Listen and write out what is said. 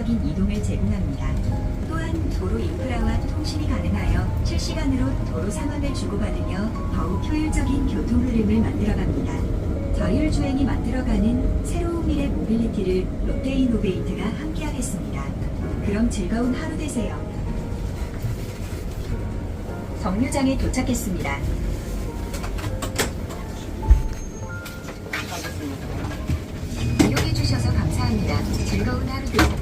효율적인 이동을 제공합니다. 또한 도로 인프라와 통신이 가능하여 실시간으로 도로 상황을 주고받으며 더욱 효율적인 교통 흐름을 만들어갑니다. 자율주행이 만들어가는 새로운 미래 모빌리티를 롯데이노베이트가 함께하겠습니다. 그럼 즐거운 하루 되세요. 정류장에 도착했습니다. 이용해 주셔서 감사합니다. 즐거운 하루 되세요.